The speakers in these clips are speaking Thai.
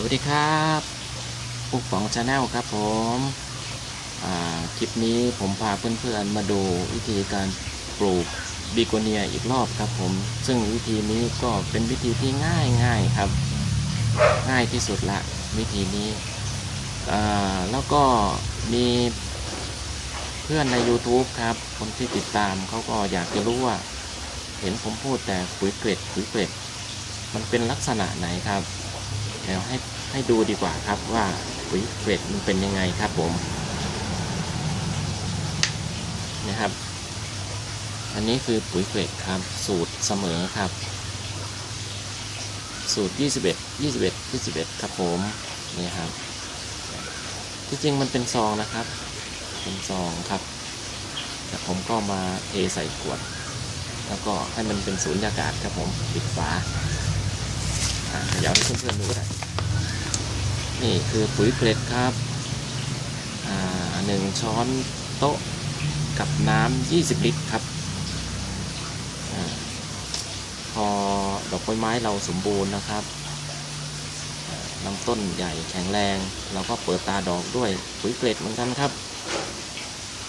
สวัสดีครับปุ๊กป๋องชาแนลครับผมคลิปนี้ผมพาเพื่อนๆมาดูวิธีการปลูกบิโกเนียอีกรอบครับผม ซึ่งวิธีนี้ก็เป็นวิธีที่ง่ายง่ายครับ ง่ายที่สุดละวิธีนี้แล้วก็มีเพื่อนใน YouTube ครับ คนที่ติดตามเขาก็อยากจะรู้ว่า เห็นผมพูดแต่ปุ๋ยเกล็ดปุ๋ยเกล็ด มันเป็นลักษณะไหนครับ เดี๋ยวให้ให้ดูดีกว่าครับว่าปุ๋ยเกรดมันเป็นยังไงครับผมนะครับ อันนี้คือปุ๋ยเกรดครับ สูตรเสมอครับ สูตร 21 21 21 ครับผมนี่ครับที่จริงมันเป็นซองนะครับ เป็นซองครับ แต่ผมก็มาเทใส่ขวด แล้วก็ให้มันเป็นสูญญากาศครับผมปิดฝา อ่ายให้เพื่อนๆดูก็ได้นี่คือปุ๋ยเกล็ดครับอ่าหนึ่งช้อนโต๊ะกับน้ำ20 ลิตรครับอพอดอกกล้วยไม้เราสมบูรณ์นะครับลำต้นใหญ่แข็งแรง เราก็เปิดตาดอกด้วยปุ๋ยเกล็ดเหมือนกันครับ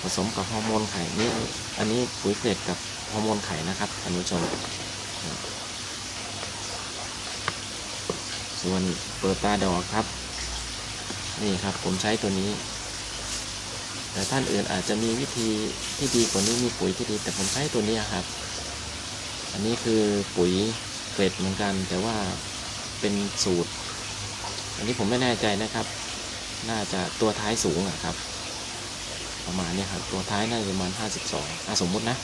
ผสมกับฮอร์โมนไข่นี่อันนี้ปุ๋ยเกล็ดกับฮอร์โมนไข่นะครับท่านผู้ชม ส่วนเปิดตาดอกครับ นี่ครับผมใช้ตัวนี้ แต่ท่านอื่นอาจจะมีวิธีที่ดีกว่านี้มีปุ๋ยที่ดี แต่ผมใช้ตัวนี้ครับ อันนี้คือปุ๋ยเกล็ดเหมือนกัน แต่ว่าเป็นสูตร อันนี้ผมไม่แน่ใจนะครับ น่าจะตัวท้ายสูงอะครับ ประมาณนี้ครับ ตัวท้ายน่าจะประมาณ 52อะสมมุตินะ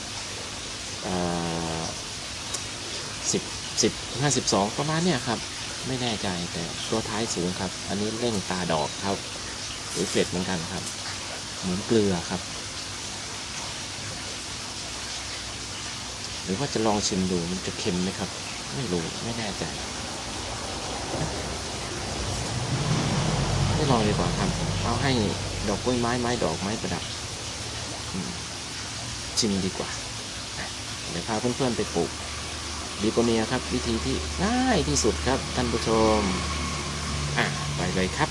สิบสิบห้าสิบสองประมาณเนี้ยครับ ไม่แน่ใจแต่ตัวท้ายสูงครับ อันนี้เร่งตาดอกครับหรือเกล็ดเหมือนกันครับ เหมือนเกลือครับ หรือว่าจะลองชิมดูมันจะเค็มไหมครับ ไม่รู้ไม่แน่ใจไม่ลองดีกว่าครับเอาให้ดอกกล้วยไม้ไม้ดอกไม้ประดับชิมดีกว่าเดี๋ยวพาเพื่อนๆไปปลูก บิโกเนียครับ วิธีที่ง่ายที่สุดครับท่านผู้ชม อะ ไปเลยครับ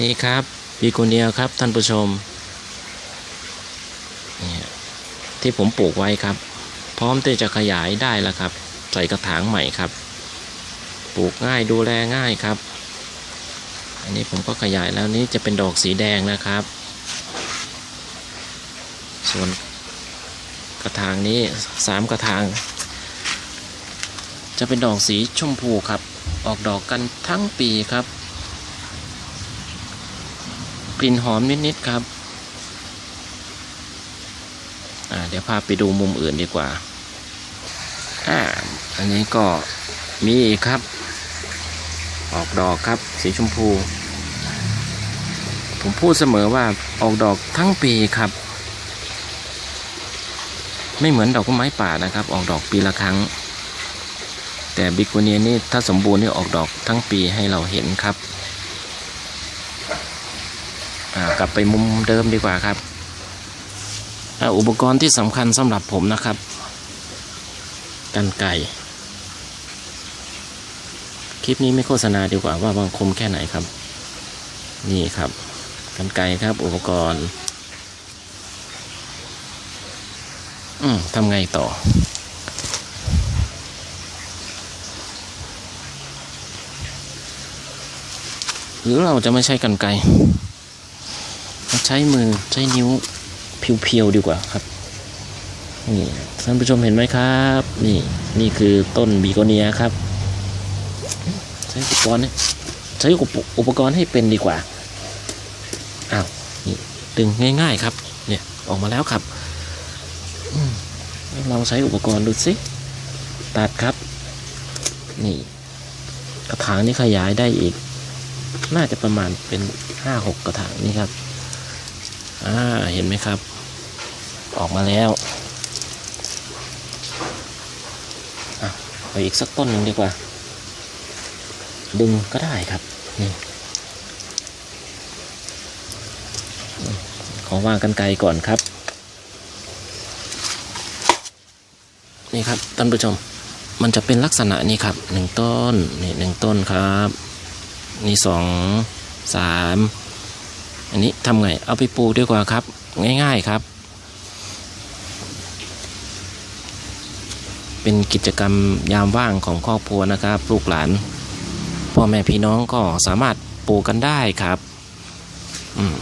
นี่ครับบิโกเนียครับท่านผู้ชมนี่ที่ผมปลูกไว้ครับ พร้อมที่จะขยายได้แล้วครับ ใส่กระถางใหม่ครับ ปลูกง่ายดูแลง่ายครับ อันนี้ผมก็ขยายแล้วนี้จะเป็นดอกสีแดงนะครับ ส่วนกระถางนี้สามกระถาง จะเป็นดอกสีชมพูครับ ออกดอกกันทั้งปีครับ กลิ่นหอมนิดๆครับเดี๋ยวพาไปดูมุมอื่นดีกว่าอ่าอันนี้ก็มีครับ ออกดอกครับ สีชมพู ผมพูดเสมอว่าออกดอกทั้งปีครับ ไม่เหมือนดอกไม้ป่านะครับ ออกดอกปีละครั้ง แต่บิโกเนียนี่ถ้าสมบูรณ์นี่ออกดอกทั้งปีให้เราเห็นครับกลับไปมุมเดิมดีกว่าครับอ,อุปกรณ์ที่สำคัญสำหรับผมนะครับกันไก่ คลิปนี้ไม่โฆษณาดีกว่าว่าบางคมแค่ไหนครับ นี่ครับกันไกครับ อุปกรณ์ อืมทำไงต่อ หรือเราจะไม่ใช้กันไกใช้มือใช้นิ้วเพียวๆดีกว่าครับนี่ท่านผู้ชมเห็นไหมครับ นี่นี่คือต้นบีโกเนียครับ ช้อุปกรณ์ใช้อุปกรณ์ให้เป็นดีกว่าอ้าวนี่ดึงง่าย ๆครับ เนี่ยออกมาแล้วครับอลองใช้อุปกรณ์ดูสิตัดครับ นี่กระถางนี้ขยายได้อีก น่าจะประมาณเป็นห้าหกกระถางนี่ครับอ่าเห็นไหมครับ ออกมาแล้วอะไปอีกสักต้นหนึ่งดีกว่า ดึงก็ได้ครับนี่ขอวางกันไกลก่อนครับ นี่ครับท่านผู้ชมมันจะเป็นลักษณะนี้ครับหนึ่งต้นนี่หนึ่งต้นครับนี่สองสามอันนี้ทำไงเอาไปปลูกดีกว่าครับ ง่ายๆครับ เป็นกิจกรรมยามว่างของครอบครัวนะครับ ลูกหลาน พ่อแม่พี่น้องก็สามารถปลูกกันได้ครับ อืม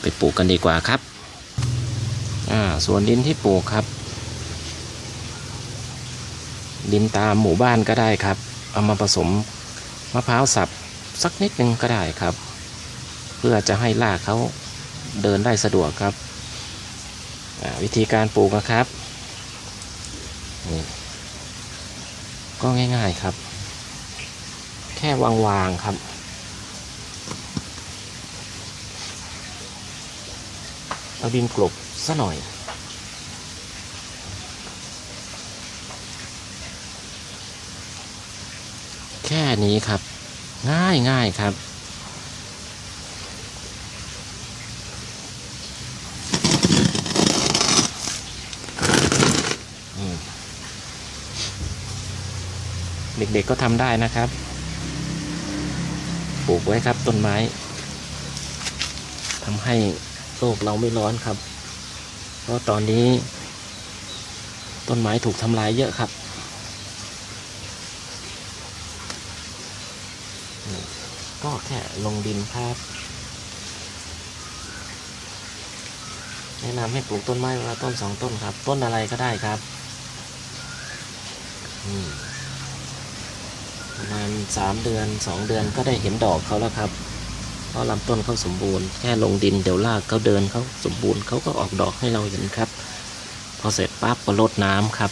ไปปลูกกันดีกว่าครับ อ่า ส่วนดินที่ปลูกครับ ดินตามหมู่บ้านก็ได้ครับ เอามาผสมมะพร้าวสับสักนิดนึงก็ได้ครับ เพื่อจะให้รากเขาเดินได้สะดวกครับวิธีการปลูกนะครับ ก็ง่ายๆครับ ค่วางๆครับ เอาดินกลบซะหน่อย แค่นี้ครับ ง่ายง่ายครับ เด็กๆก็ทำได้นะครับ ปลูกไว้ครับต้นไม้ทำให้โลกเราไม่ร้อนครับ เพราะตอนนี้ ต้นไม้ถูกทำลายเยอะครับ ก็แค่ลงดินครับ แนะนำให้ปลูกต้นไม้เวลาต้นสองต้นครับ ต้นอะไรก็ได้ครับ อืม มาณสามเดือนสองเดือนก็ได้เห็นดอกเขาแล้วครับ เพราะลำต้นเขาสมบูรณ์แค่ลงดินเดี๋ยวรากเขาเดินเขาสมบูรณ์เขาก็ออกดอกให้เราเห็นครับ พอเสร็จปั๊บก็รดน้ำครับ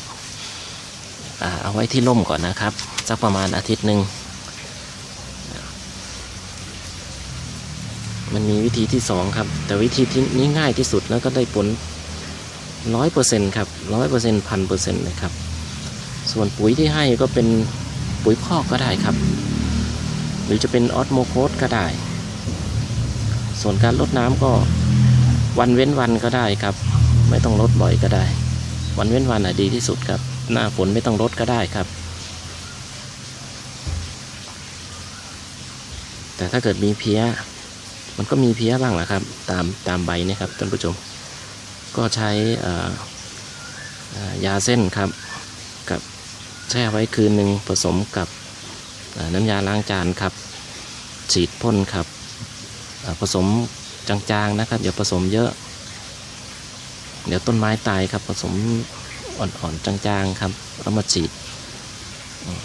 เอาไว้ที่ร่มก่อนนะครับ สักประมาณอาทิตย์หนึ่งมันมีวิธีที่สองครับ แต่วิธีที่นี้ง่ายที่สุดแล้วก็ได้ผลร้อยเปอร์เซ็นต์ครับร้อยเปอร์เซ็นต์พันเปอร์เซ็นต์เลยครับ ส่วนปุ๋ยที่ให้ก็เป็น ปุ๋ยคอกก็ได้ครับ หรือจะเป็นออสโมโคสก็ได้ ส่วนการลดน้ำก็วันเว้นวันก็ได้ครับ ไม่ต้องลดบ่อยก็ได้ วันเว้นวันอะดีที่สุดครับ หน้าฝนไม่ต้องลดก็ได้ครับ แต่ถ้าเกิดมีเพี้ย มันก็มีเพี้ยบ้างแหละครับ ตามตามใบนะครับท่านผู้ชม ก็ใช้ยาเส้นครับ แช่ไว้คืนหนึ่งผสมกับน้ำยาล้างจานครับ ฉีดพ่นครับ ผสมจางๆนะครับ อย่าผสมเยอะ เดี๋ยวต้นไม้ตายครับ ผสมอ่อนๆจางๆครับแล้วมาฉีด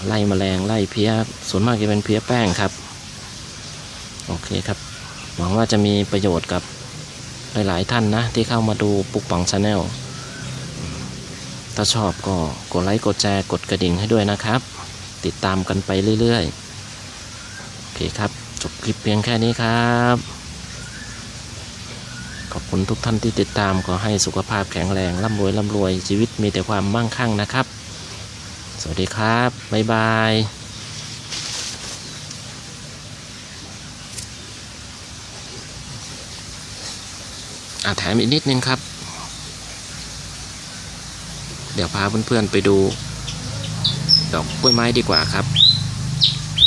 ไล่แมลงไล่เพี้ยส่วนมากจะเป็นเพี้ยแป้งครับ โอเคครับ หวังว่าจะมีประโยชน์กับหลายๆท่านนะ ที่เข้ามาดูปุกปังชาแนล ถ้าชอบก็กดไลค์กดแชร์กดกระดิ่งให้ด้วยนะครับ ติดตามกันไปเรื่อยๆ โอเคครับ จบคลิปเพียงแค่นี้ครับ ขอบคุณทุกท่านที่ติดตามขอให้สุขภาพแข็งแรงร่ำรวยร่ำรวยชีวิตมีแต่ความมั่งคั่งนะครับ สวัสดีครับ บ๊ายบายอะแถมอีกนิดนึงครับ เดี๋ยวพาเพื่อนๆไปดู ดอกกล้วยไม้ดีกว่าครับ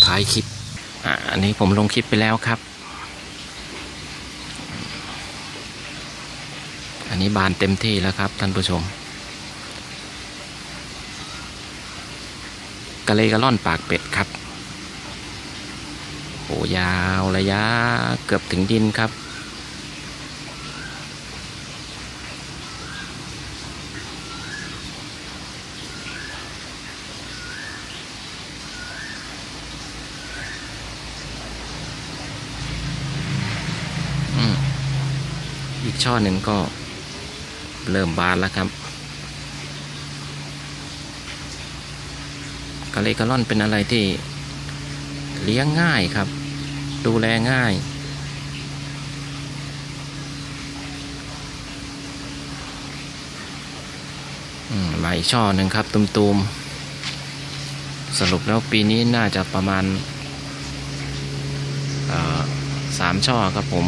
ท้ายคลิป อ่อันนี้ผมลงคลิปไปแล้วครับ อันนี้บานเต็มที่แล้วครับท่านผู้ชมกะเลยกระล่อนปากเป็ดครับโหยาวระยะเกือบถึงดินครับ ช่อหนึ่งก็เริ่มบานแล้วครับกะเลกะล่อนเป็นอะไรที่เลี้ยงง่ายครับ ดูแลง่ายอืมไหลช่อหนึ่งครับตุมๆ สรุปแล้วปีนี้น่าจะประมาณสามช่อครับผม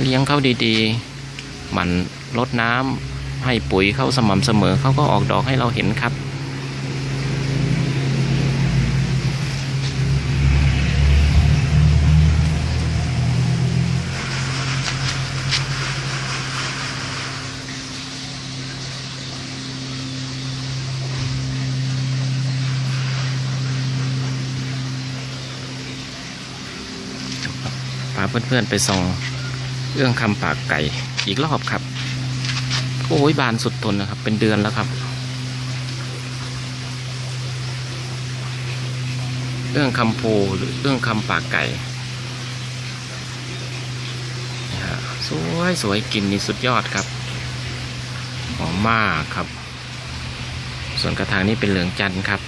เลี้ยงเขาดีๆหมั่นลดน้ำให้ปุ๋ยเขาสม่ำเสมอเขาก็ออกดอกให้เราเห็นครับพาเพื่อนๆไปส่ง เอื้องคำปากไก่อีกรอบครับ โอ้ยบานสุดทนนะครับ เป็นเดือนแล้วครับเอื้องคำโพหรือเอื้องคำปากไก่สวยสวยกินนี่สุดยอดครับหอมมากครับ ส่วนกระถางนี้เป็นเหลืองจันทร์ครับ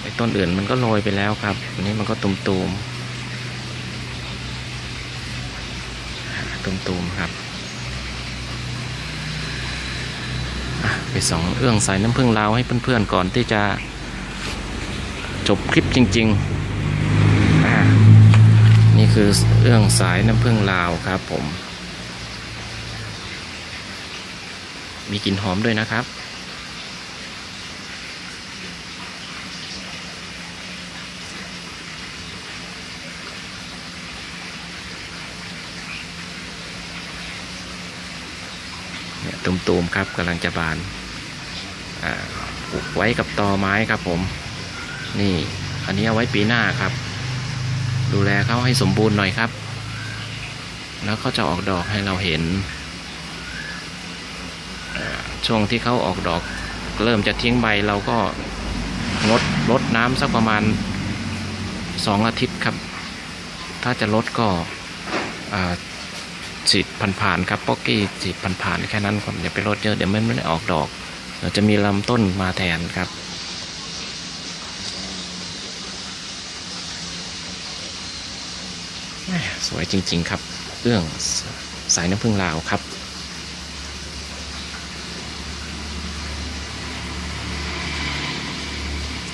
ไอ้ต้นอื่นมันก็โรยไปแล้วครับอันนี้มันก็ตุ่มๆ ตุมๆครับไปสองเอื้องใส่น้ำผึ้งลาวให้เพื่อนๆก่อนที่จะจบคลิปจริงๆ นี่คือเอื้องสายน้ำผึ้งลาวครับผม มีกลิ่นหอมด้วยนะครับ ตุมๆครับกำลังจะบานปลูกไว้กับตอไม้ครับผม นี่ อันนี้เอาไว้ปีหน้าครับ ดูแลเขาให้สมบูรณ์หน่อยครับ แล้วเขาจะออกดอกให้เราเห็น ช่วงที่เขาออกดอก เริ่มจะทิ้งใบเราก็งดลดน้ำสักประมาณสองอาทิตย์ครับ ถ้าจะลดก็ ฉีดผ่านๆครับป๊อกกี้ฉีดผ่านๆแค่นั้นก่อนอย่าไปลดเยอะเดี๋ยวมันไม่ได้ออกดอกเราจะมีลำต้นมาแทนครับสวยจริง ๆ ครับ เรื่องสายน้ำผึ้งลาวครับ